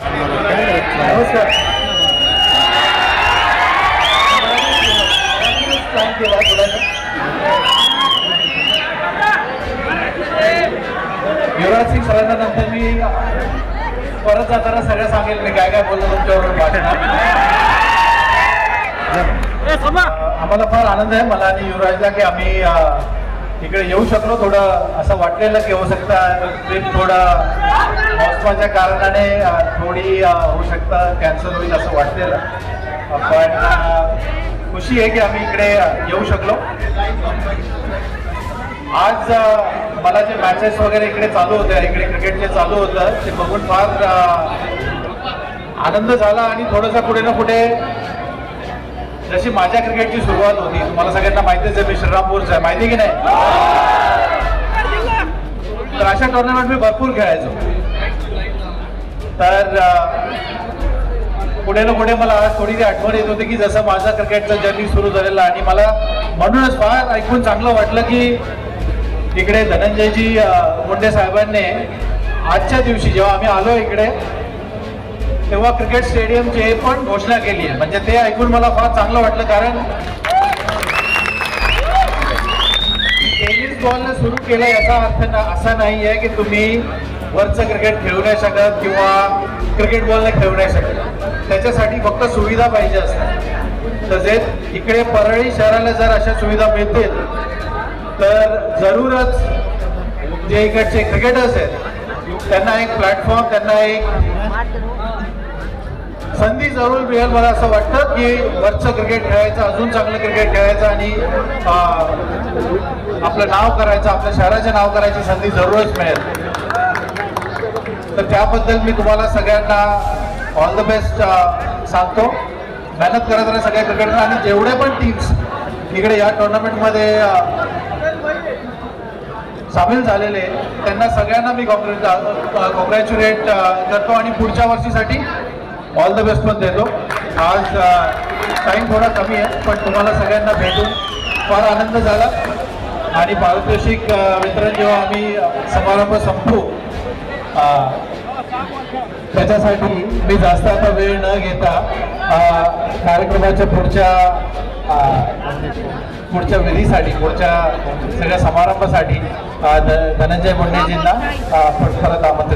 नमस्कार. युवराज सिंग नंतर मी परत जाताना सगळं सांगेल मी काय काय बोलतो अं, आम्हाला फार आनंद आहे मला आणि युवराजला की आम्ही इकडे येऊ शकलो थोडं असं वाटलेलं की होऊ शकतं. ट्रिप थोडं मौसमाच्या कारणाने थोडी होऊ शकतं कॅन्सल होईल असं वाटलेलं. पण खुशी आहे की आम्ही इकडे येऊ शकलो. आज मला जे मॅचेस वगैरे इकडे चालू होते इकडे क्रिकेट जे चालू होतं ते बघून फार आनंद झाला आणि थोडंसं कुठे ना कुठे जशी माझ्या क्रिकेटची सुरुवात होती तुम्हाला सगळ्यांना माहितीच आहे मी श्रीरामपूरचा आहे. माहिती की नाही? तर अशा टुर्नामेंट मी भरपूर खेळायचो. तर पुढे ना पुढे मला आज थोडी आठवण येत होती की जसं माझा क्रिकेटचं जर्नी सुरू झालेला आणि मला म्हणूनच फार ऐकून चांगलं वाटलं की इकडे धनंजयजी मुंडे साहेबांनी आजच्या दिवशी जेव्हा आम्ही आलो इकडे तेव्हा क्रिकेट स्टेडियमची पण घोषणा केली आहे. म्हणजे ते ऐकून मला फार चांगलं वाटलं कारण टेनिस बॉलने सुरू केलं याचा अर्थ ना असा नाही आहे की तुम्ही वरचं क्रिकेट खेळू नाही शकत किंवा क्रिकेट बॉलने खेळू नाही शकत. त्याच्यासाठी फक्त सुविधा पाहिजे असतात. तसेच इकडे परळी शहराला जर अशा सुविधा मिळतील तर जरूरच जे इकडचे क्रिकेटर्स आहेत त्यांना एक प्लॅटफॉर्म त्यांना एक संधी जरूर मिळेल मला असं वाटतं की वरचं क्रिकेट खेळायचं अजून चांगलं क्रिकेट खेळायचं आणि आपलं नाव करायचं आपल्या शहराचे नाव करायची संधी जरूरच मिळेल. तर त्याबद्दल मी तुम्हाला सगळ्यांना ऑल द बेस्ट सांगतो. मेहनत करत राहा सगळ्या क्रिकेटर आणि जेवढे पण टीम्स इकडे या टुर्नामेंटमध्ये सामील झालेले त्यांना सगळ्यांना मी कॉंग्रॅच्युलेट करतो आणि पुढच्या वर्षीसाठी ऑल द बेस्ट पण देतो. आज टाईम थोडा कमी आहे पण तुम्हाला सगळ्यांना भेटून फार आनंद झाला. आणि पारितोषिक वितरण जेव्हा आम्ही समारंभ संपू त्याच्यासाठी मी जास्त आता वेळ न घेता कार्यक्रमाच्या पुढच्या पुढच्या विधीसाठी पुढच्या सगळ्या समारंभासाठी धनंजय मुंडेजींना परत आमंत्रित करतो